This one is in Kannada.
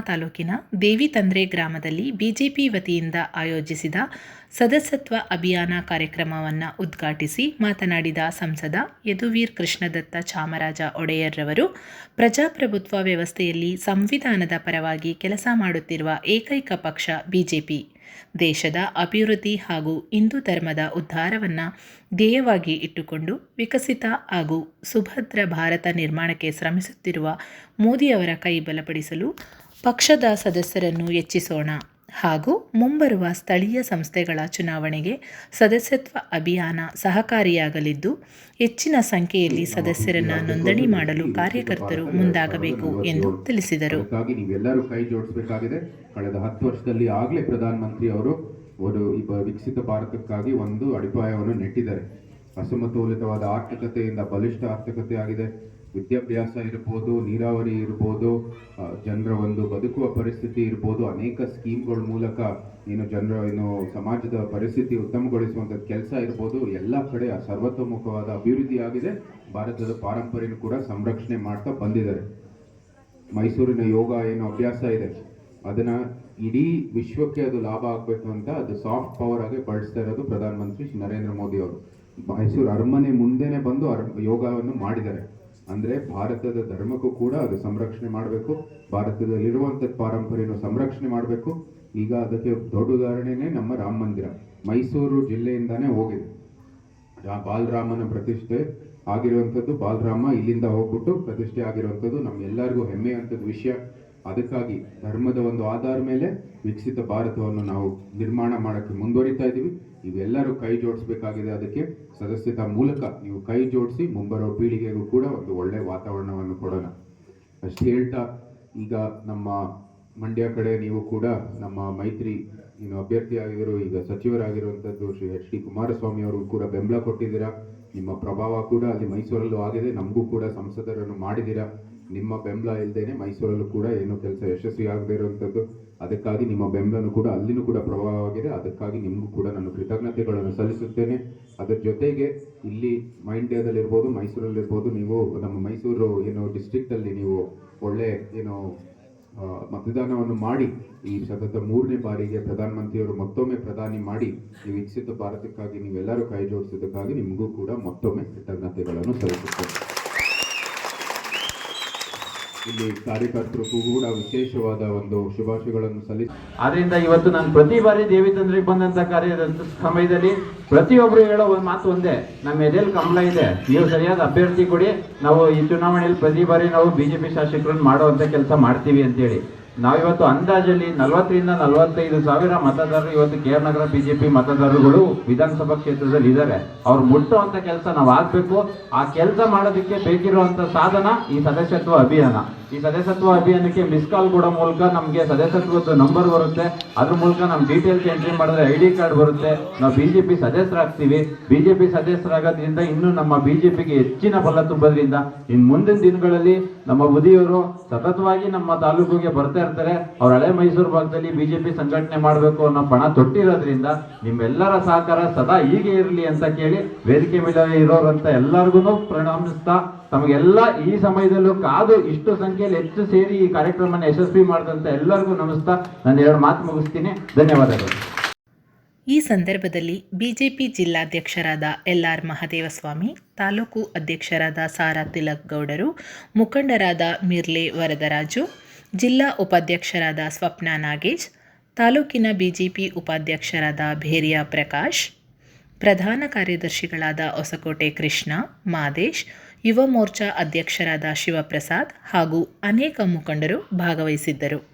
ತಾಲೂಕಿನ ದೇವಿತಂದ್ರೆ ಗ್ರಾಮದಲ್ಲಿ ಬಿಜೆಪಿ ವತಿಯಿಂದ ಆಯೋಜಿಸಿದ ಸದಸ್ಯತ್ವ ಅಭಿಯಾನ ಕಾರ್ಯಕ್ರಮವನ್ನು ಉದ್ಘಾಟಿಸಿ ಮಾತನಾಡಿದ ಸಂಸದ ಯದುವೀರ್ ಕೃಷ್ಣದತ್ತ ಚಾಮರಾಜ ಒಡೆಯರ್ರವರು, ಪ್ರಜಾಪ್ರಭುತ್ವ ವ್ಯವಸ್ಥೆಯಲ್ಲಿ ಸಂವಿಧಾನದ ಪರವಾಗಿ ಕೆಲಸ ಮಾಡುತ್ತಿರುವ ಏಕೈಕ ಪಕ್ಷ ಬಿಜೆಪಿ. ದೇಶದ ಅಭಿವೃದ್ಧಿ ಹಾಗೂ ಹಿಂದೂ ಧರ್ಮದ ಉದ್ಧಾರವನ್ನು ಧ್ಯೇಯವಾಗಿ ಇಟ್ಟುಕೊಂಡು ವಿಕಸಿತ ಹಾಗೂ ಸುಭದ್ರ ಭಾರತ ನಿರ್ಮಾಣಕ್ಕೆ ಶ್ರಮಿಸುತ್ತಿರುವ ಮೋದಿಯವರ ಕೈ ಬಲಪಡಿಸಲು ಪಕ್ಷದ ಸದಸ್ಯರನ್ನು ಹೆಚ್ಚಿಸೋಣ. ಹಾಗೂ ಮುಂಬರುವ ಸ್ಥಳೀಯ ಸಂಸ್ಥೆಗಳ ಚುನಾವಣೆಗೆ ಸದಸ್ಯತ್ವ ಅಭಿಯಾನ ಸಹಕಾರಿಯಾಗಲಿದ್ದು, ಹೆಚ್ಚಿನ ಸಂಖ್ಯೆಯಲ್ಲಿ ಸದಸ್ಯರನ್ನು ನೋಂದಣಿ ಮಾಡಲು ಕಾರ್ಯಕರ್ತರು ಮುಂದಾಗಬೇಕು ಎಂದು ತಿಳಿಸಿದರು. ನೀವೆಲ್ಲರೂ ಕೈ ಜೋಡಿಸಬೇಕಾಗಿದೆ. ಕಳೆದ ಹತ್ತು ವರ್ಷದಲ್ಲಿ ಆಗಲೇ ಪ್ರಧಾನಮಂತ್ರಿ ಅವರು ಒಂದು ವಿಕಸಿತ ಭಾರತಕ್ಕಾಗಿ ಒಂದು ಅಡಿಪಾಯವನ್ನು ನೆಟ್ಟಿದ್ದಾರೆ. ಅಸಮತೋಲಿತವಾದ ಆರ್ಥಿಕತೆಯಿಂದ ಬಲಿಷ್ಠ ಆರ್ಥಿಕತೆ ಆಗಿದೆ ವಿದ್ಯಾಭ್ಯಾಸ ಇರ್ಬೋದು, ನೀರಾವರಿ ಇರ್ಬೋದು ಜನರ ಒಂದು ಬದುಕುವ ಪರಿಸ್ಥಿತಿ ಇರ್ಬೋದು, ಅನೇಕ ಸ್ಕೀಮ್ಗಳ ಮೂಲಕ ಏನು ಜನರ, ಏನು ಸಮಾಜದ ಪರಿಸ್ಥಿತಿ ಉತ್ತಮಗೊಳಿಸುವಂಥ ಕೆಲಸ ಇರ್ಬೋದು, ಎಲ್ಲ ಕಡೆ ಸರ್ವತೋಮುಖವಾದ ಅಭಿವೃದ್ಧಿಯಾಗಿದೆ. ಭಾರತದ ಪಾರಂಪರ್ಯನ ಕೂಡ ಸಂರಕ್ಷಣೆ ಮಾಡ್ತಾ ಬಂದಿದ್ದಾರೆ. ಮೈಸೂರಿನ ಯೋಗ ಏನು ಅಭ್ಯಾಸ ಇದೆ, ಅದನ್ನು ಇಡೀ ವಿಶ್ವಕ್ಕೆ ಅದು ಲಾಭ ಆಗಬೇಕು ಅಂತ ಅದು ಸಾಫ್ಟ್ ಪವರ್ ಆಗಿ ಬಳಸ್ತಾ ಇರೋದು ಪ್ರಧಾನಮಂತ್ರಿ ನರೇಂದ್ರ ಮೋದಿ ಅವರು. ಮೈಸೂರು ಅರಮನೆ ಮುಂದೆನೆ ಬಂದು ಅರ್ ಯೋಗವನ್ನು ಮಾಡಿದ್ದಾರೆ. ಅಂದ್ರೆ ಭಾರತದ ಧರ್ಮಕ್ಕೂ ಕೂಡ ಅದು ಸಂರಕ್ಷಣೆ ಮಾಡಬೇಕು. ಭಾರತದಲ್ಲಿರುವಂಥ ಪಾರಂಪರ್ಯನ ಸಂರಕ್ಷಣೆ ಮಾಡಬೇಕು. ಈಗ ಅದಕ್ಕೆ ದೊಡ್ಡ ಉದಾಹರಣೆನೇ ನಮ್ಮ ರಾಮ ಮಂದಿರ. ಮೈಸೂರು ಜಿಲ್ಲೆಯಿಂದಾನೇ ಹೋಗಿದೆ. ಬಾಲರಾಮನ ಪ್ರತಿಷ್ಠೆ ಆಗಿರುವಂಥದ್ದು, ಬಾಲರಾಮ ಇಲ್ಲಿಂದ ಹೋಗ್ಬಿಟ್ಟು ಪ್ರತಿಷ್ಠೆ ಆಗಿರುವಂಥದ್ದು ನಮ್ಮೆಲ್ಲರಿಗೂ ಹೆಮ್ಮೆಯಂಥದ್ದು ವಿಷಯ. ಅದಕ್ಕಾಗಿ ಧರ್ಮದ ಒಂದು ಆಧಾರ ಮೇಲೆ ವಿಕಸಿತ ಭಾರತವನ್ನು ನಾವು ನಿರ್ಮಾಣ ಮಾಡೋಕ್ಕೆ ಮುಂದುವರಿತಾ ಇದ್ದೀವಿ. ಇವೆಲ್ಲರೂ ಕೈ ಜೋಡಿಸಬೇಕಾಗಿದೆ. ಅದಕ್ಕೆ ಸದಸ್ಯತಾ ಮೂಲಕ ನೀವು ಕೈ ಜೋಡಿಸಿ ಮುಂಬರೋ ಪೀಳಿಗೆಗೂ ಕೂಡ ಒಂದು ಒಳ್ಳೆ ವಾತಾವರಣವನ್ನು ಕೊಡೋಣ. ಅಷ್ಟು ಹೇಳ್ತಾ, ಈಗ ನಮ್ಮ ಮಂಡ್ಯ ಕಡೆ ನೀವು ಕೂಡ ನಮ್ಮ ಮೈತ್ರಿ ಏನು ಅಭ್ಯರ್ಥಿಯಾಗಿರೋ ಈಗ ಸಚಿವರಾಗಿರುವಂಥದ್ದು ಶ್ರೀ ಎಚ್ ಡಿ ಕುಮಾರಸ್ವಾಮಿ ಅವರು ಕೂಡ ಬೆಂಬಲ ಕೊಟ್ಟಿದ್ದೀರಾ. ನಿಮ್ಮ ಪ್ರಭಾವ ಕೂಡ ಅಲ್ಲಿ ಮೈಸೂರಲ್ಲೂ ಆಗಿದೆ. ನಮಗೂ ಕೂಡ ಸಂಸದರನ್ನು ಮಾಡಿದ್ದೀರಾ. ನಿಮ್ಮ ಬೆಂಬಲ ಇಲ್ಲದೇನೆ ಮೈಸೂರಲ್ಲೂ ಕೂಡ ಏನು ಕೆಲಸ ಯಶಸ್ವಿ ಆಗದೇ ಇರುವಂಥದ್ದು, ಅದಕ್ಕಾಗಿ ನಿಮ್ಮ ಬೆಂಬಲನೂ ಕೂಡ ಅಲ್ಲಿನೂ ಕೂಡ ಪ್ರಭಾವವಾಗಿದೆ. ಅದಕ್ಕಾಗಿ ನಿಮಗೂ ಕೂಡ ನಾನು ಕೃತಜ್ಞತೆಗಳನ್ನು ಸಲ್ಲಿಸುತ್ತೇನೆ. ಅದರ ಜೊತೆಗೆ ಇಲ್ಲಿ ಮೈಂಡ್ಯಾದಲ್ಲಿರ್ಬೋದು, ಮೈಸೂರಲ್ಲಿರ್ಬೋದು, ನೀವು ನಮ್ಮ ಮೈಸೂರು ಏನು ಡಿಸ್ಟ್ರಿಕ್ಟಲ್ಲಿ ನೀವು ಒಳ್ಳೆ ಏನು ಮತದಾನವನ್ನು ಮಾಡಿ, ಈ ಸತತ ಮೂರನೇ ಬಾರಿಗೆ ಪ್ರಧಾನಮಂತ್ರಿಯವರು ಮತ್ತೊಮ್ಮೆ ಪ್ರಧಾನಿ ಮಾಡಿ, ನೀವು ವಿಕಸಿತ ಭಾರತಕ್ಕಾಗಿ ನೀವೆಲ್ಲರೂ ಕೈ ಜೋಡಿಸಿದ್ದಕ್ಕಾಗಿ ನಿಮಗೂ ಕೂಡ ಮತ್ತೊಮ್ಮೆ ಕೃತಜ್ಞತೆಗಳನ್ನು ಸಲ್ಲಿಸುತ್ತೇನೆ. ಇಲ್ಲಿ ಕಾರ್ಯಕರ್ತರಿಗೂ ಕೂಡ ವಿಶೇಷವಾದ ಒಂದು ಶುಭಾಶಯಗಳನ್ನು ಸಲ್ಲಿಸಿ ಆದ್ರಿಂದ ಇವತ್ತು ನಾನು ಪ್ರತಿ ಬಾರಿ ದೇವಿ ತಂದ್ರಿಗೆ ಬಂದಂತ ಕಾರ್ಯದ ಸಮಯದಲ್ಲಿ ಪ್ರತಿಯೊಬ್ಬರು ಹೇಳೋ ಒಂದು ಮಾತು ಒಂದೇ. ನಮ್ಮ ಎದೆಯಲ್ಲಿ ಕಮಲ ಇದೆ. ನೀವು ಸರಿಯಾದ ಅಭ್ಯರ್ಥಿ ಕೊಡಿ. ನಾವು ಈ ಚುನಾವಣೆಯಲ್ಲಿ ಪ್ರತಿ ಬಾರಿ ನಾವು ಬಿಜೆಪಿ ಶಾಸಕರನ್ನು ಮಾಡುವಂತ ಕೆಲಸ ಮಾಡ್ತೀವಿ ಅಂತೇಳಿ. ನಾವಿವತ್ತು ಅಂದಾಜಲ್ಲಿ ನಲವತ್ತರಿಂದ ನಲವತ್ತೈದು ಸಾವಿರ ಮತದಾರರು ಇವತ್ತು ಕೆ ಆರ್ ನಗರ ಬಿಜೆಪಿ ಮತದಾರರುಗಳು ವಿಧಾನಸಭಾ ಕ್ಷೇತ್ರದಲ್ಲಿ ಇದ್ದಾರೆ. ಅವ್ರು ಮುಟ್ಟುವಂತ ಕೆಲಸ ನಾವು ಆಗ್ಬೇಕು. ಆ ಕೆಲಸ ಮಾಡೋದಕ್ಕೆ ಬೇಕಿರುವಂತ ಸಾಧನ ಈ ಸದಸ್ಯತ್ವ ಅಭಿಯಾನ. ಈ ಸದಸ್ಯತ್ವ ಅಭಿಯಾನಕ್ಕೆ ಮಿಸ್ ಕಾಲ್ ಕೊಡೋ ಮೂಲಕ ನಮಗೆ ಸದಸ್ಯತ್ವದ ನಂಬರ್ ಬರುತ್ತೆ. ಅದ್ರ ಮೂಲಕ ನಮ್ಮ ಡೀಟೇಲ್ಸ್ ಎಂಟ್ರಿ ಮಾಡಿದ್ರೆ ಐ ಡಿ ಕಾರ್ಡ್ ಬರುತ್ತೆ. ನಾವು ಬಿಜೆಪಿ ಸದಸ್ಯರಾಗ್ತೀವಿ. ಬಿಜೆಪಿ ಸದಸ್ಯರಾಗೋದ್ರಿಂದ ಇನ್ನು ನಮ್ಮ ಬಿಜೆಪಿಗೆ ಹೆಚ್ಚಿನ ಫಲ ತುಂಬೋದ್ರಿಂದ ಇನ್ನು ಮುಂದಿನ ದಿನಗಳಲ್ಲಿ ನಮ್ಮ ಬುದಿಯವರು ಸತತವಾಗಿ ನಮ್ಮ ತಾಲೂಕಿಗೆ ಬರ್ತಾ ಇರ್ತಾರೆ. ಅವ್ರ ಹಳೆ ಮೈಸೂರು ಭಾಗದಲ್ಲಿ ಬಿಜೆಪಿ ಸಂಘಟನೆ ಮಾಡಬೇಕು ಅನ್ನೋ ಪಣ ತೊಟ್ಟಿರೋದ್ರಿಂದ ನಿಮ್ಮೆಲ್ಲರ ಸಹಕಾರ ಸದಾ ಹೀಗೆ ಇರಲಿ ಅಂತ ಕೇಳಿ ವೇದಿಕೆ ಮೇಲೆ ಇರೋರಂತ ಎಲ್ಲರಿಗೂ ಪ್ರಣಾಮಿಸ್ತಾ, ತಮಗೆಲ್ಲ ಈ ಸಮಯದಲ್ಲೂ ಕಾದು ಇಷ್ಟು ಸಂಖ್ಯೆಯಲ್ಲಿ ಹೆಚ್ಚು ಸೇರಿ ಈ ಕಾರ್ಯಕ್ರಮನ ಯಶಸ್ವಿ ಮಾಡಿದಂತ ಎಲ್ಲರಿಗೂ ನಮಸ್ತಾ. ನಾನು ಎರಡು ಮಾತು ಮುಗಿಸ್ತೀನಿ. ಧನ್ಯವಾದಗಳು. ಈ ಸಂದರ್ಭದಲ್ಲಿ ಬಿಜೆಪಿ ಜಿಲ್ಲಾಧ್ಯಕ್ಷರಾದ ಎಲ್ ಆರ್ ಮಹದೇವಸ್ವಾಮಿ, ತಾಲೂಕು ಅಧ್ಯಕ್ಷರಾದ ಸಾರಾ ತಿಲಕ್ ಗೌಡರು, ಮುಖಂಡರಾದ ಮಿರ್ಲೆ ವರದರಾಜು, ಜಿಲ್ಲಾ ಉಪಾಧ್ಯಕ್ಷರಾದ ಸ್ವಪ್ನ ನಾಗೇಶ್, ತಾಲೂಕಿನ ಬಿಜೆಪಿ ಉಪಾಧ್ಯಕ್ಷರಾದ ಭೇರಿಯಾ ಪ್ರಕಾಶ್, ಪ್ರಧಾನ ಕಾರ್ಯದರ್ಶಿಗಳಾದ ಹೊಸಕೋಟೆ ಕೃಷ್ಣ, ಮಾದೇಶ್ ಯುವ ಮೋರ್ಚಾ ಅಧ್ಯಕ್ಷರಾದ ಶಿವಪ್ರಸಾದ್ ಹಾಗೂ ಅನೇಕ ಮುಖಂಡರು ಭಾಗವಹಿಸಿದ್ದರು.